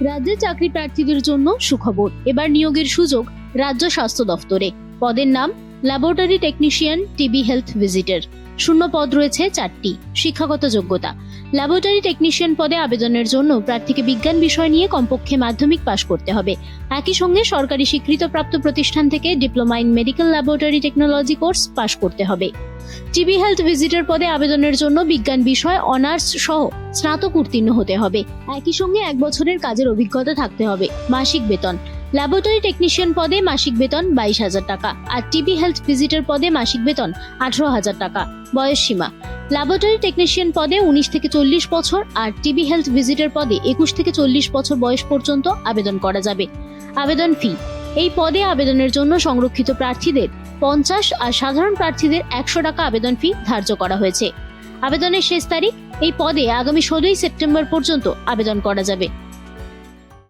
রাজ্যে চাকরি প্রার্থীদের জন্য সুখবর। এবার নিয়োগের সুযোগ রাজ্য স্বাস্থ্য দফতরে। পদের নাম laboratory technician, TB health visitor. শূন্য পদ রয়েছে চারটি। শিক্ষাগত যোগ্যতা ল্যাবরেটরি টেকনিশিয়ান পদে আবেদনের জন্য প্রার্থীকে বিজ্ঞান বিষয় নিয়ে কমপক্ষে মাধ্যমিক পাশ করতে হবে। একই সঙ্গে সরকারি স্বীকৃতপ্রাপ্ত প্রতিষ্ঠান থেকে diploma in medical laboratory technology course pass করতে হবে। টিবি হেলথ ভিজিটর পদে আবেদনের জন্য বিজ্ঞান বিষয় অনার্স সহ স্নাতক উত্তীর্ণ হতে হবে। একই সঙ্গে এক বছরের কাজের অভিজ্ঞতা থাকতে হবে। মাসিক বেতন। ল্যাবরেটরি টেকনিশিয়ান পদে মাসিক বেতন বাইশ হাজার টাকা। আর টিবি হেলথ ভিজিটর পদে মাসিক বেতন আঠারো হাজার টাকা। বয়স সীমা। ল্যাবরেটরি টেকনিশিয়ান পদে উনিশ থেকে চল্লিশ বছর আর টিবি হেলথ ভিজিটার পদে একুশ থেকে চল্লিশ বছর বয়স পর্যন্ত আবেদন করা যাবে। আবেদন ফি এই পদে আবেদনের জন্য সংরক্ষিত প্রার্থীদের পঞ্চাশ আর সাধারণ প্রার্থীদের একশো টাকা আবেদন ফি ধার্য করা হয়েছে। আবেদনের শেষ তারিখ এই পদে আগামী ষোলোই সেপ্টেম্বর পর্যন্ত আবেদন করা যাবে।